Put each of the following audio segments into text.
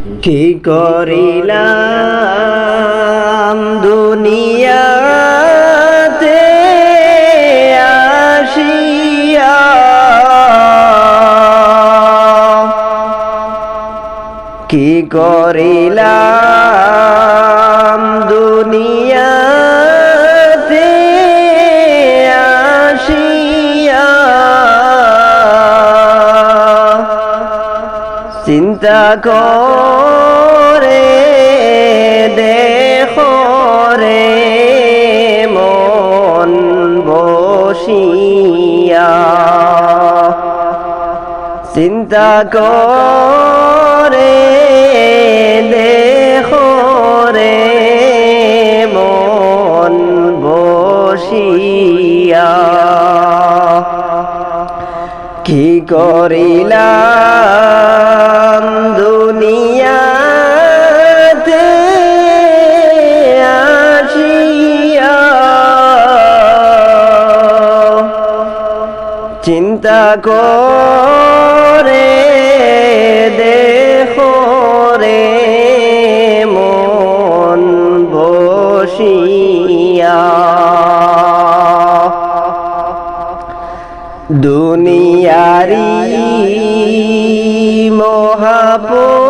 কি করিলাম দুনিয়াতে আসিয়া? কি করিলাম চিন্তা করে দেখো রে মন বসিয়া। চিন্তা করে দেখো রে মন বসিয়া। কি করিলাম চিন্তা করে দেখো রে মন বসিয়া। দুনিয়ারি মহাপতে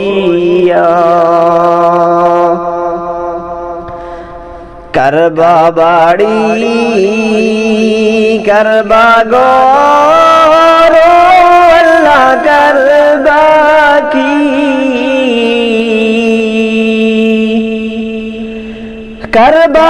করবা বাড়ি করবা গর আল্লাহ করবা কি করবা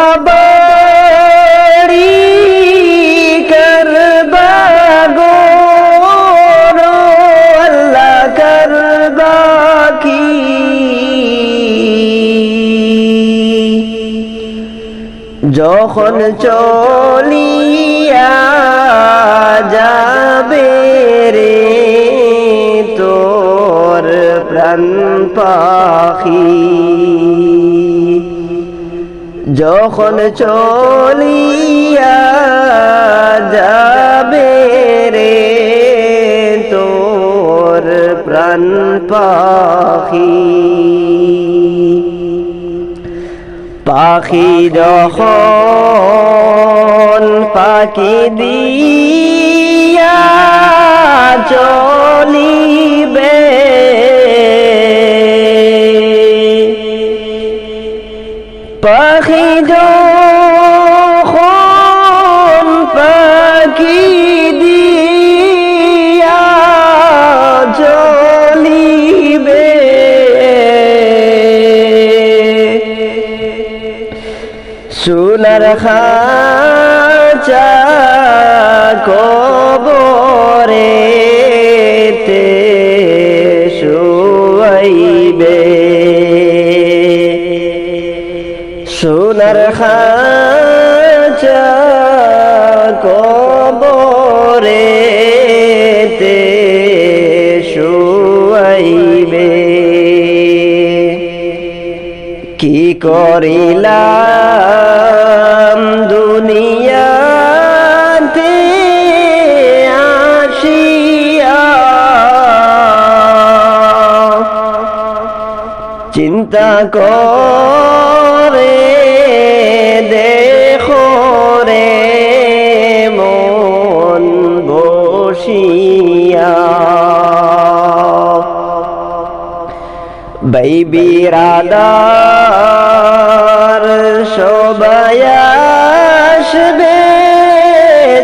যখন চলিয়া যাবে রে তোর প্রাণ পাখি? যখন চলিয়া যাবে রে তোর প্রাণ পাখি? পাখি যখন পাখি দিয়া চলিবে সোনার খাঁচা কবরে তে শুয়াইবে। সোনার খাঁচা কবরে তে শুয়াইবে। কি করিলাম দুনিয়াতে আসিয়া চিন্তা করে দেখো রে মন বসিয়া। বেবি রাধা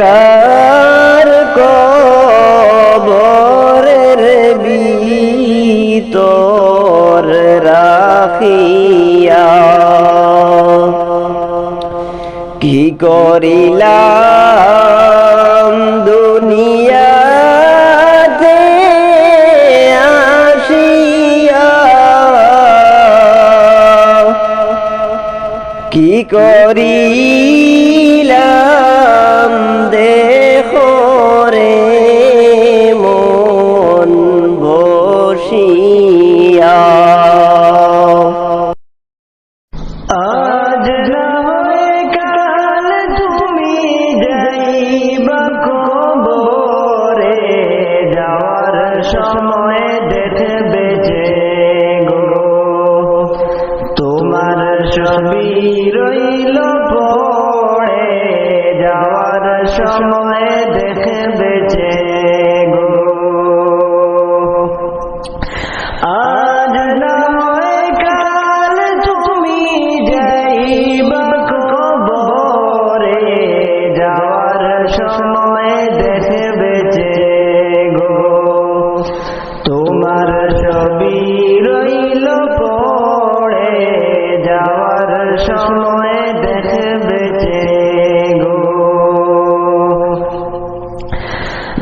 কার কবরের ভিতর রাখিয়া। কি করিলাম দুনিয়াতে আসিয়া? কি করি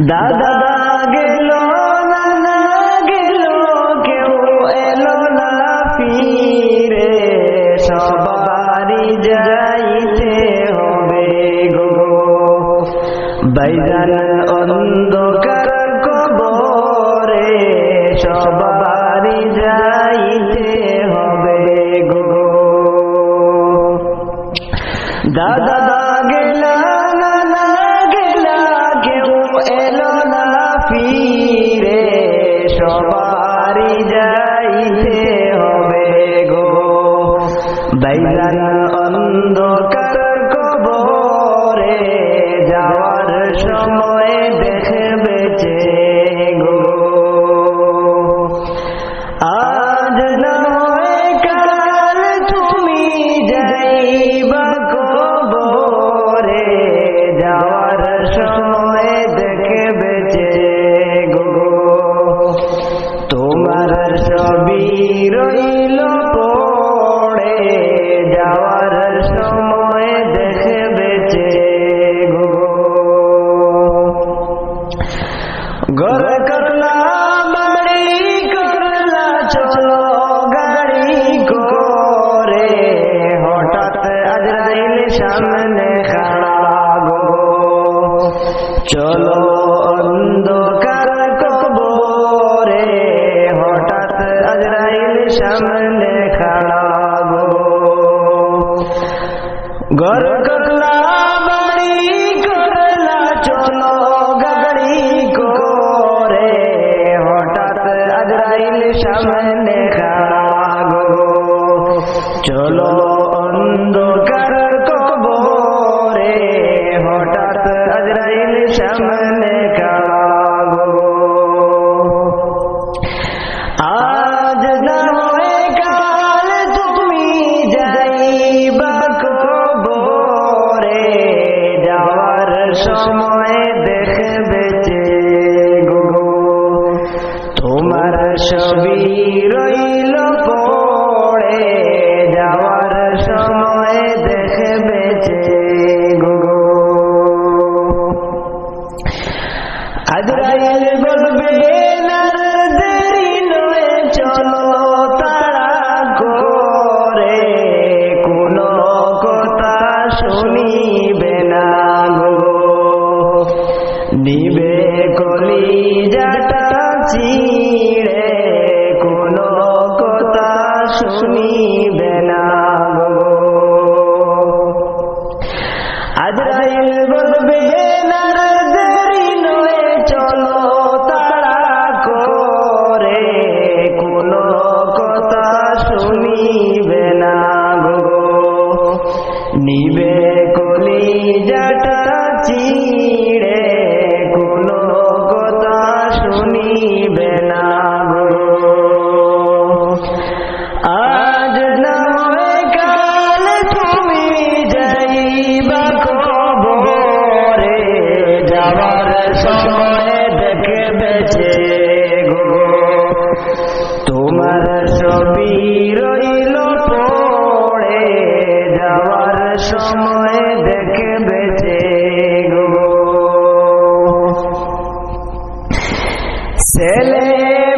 দাদা গেল, নানা গেল, কেউ এলো না ফিরে। সবারই যাইতে হবে গো। বাইজান অন্ধকার কবরে সবারই যাইতে হবে গো। দাদা অন্ধকার চলো অন্ধকার কবরে, হঠাৎ আজরাইল সামনে খাড়াবো গর কতলা বাড়ি করলা, চলো গাড়ি করে, হঠাৎ আজরাইল সামনে খাড়াবো চলো নিবে কলি যাটা চিড়ে। Sele.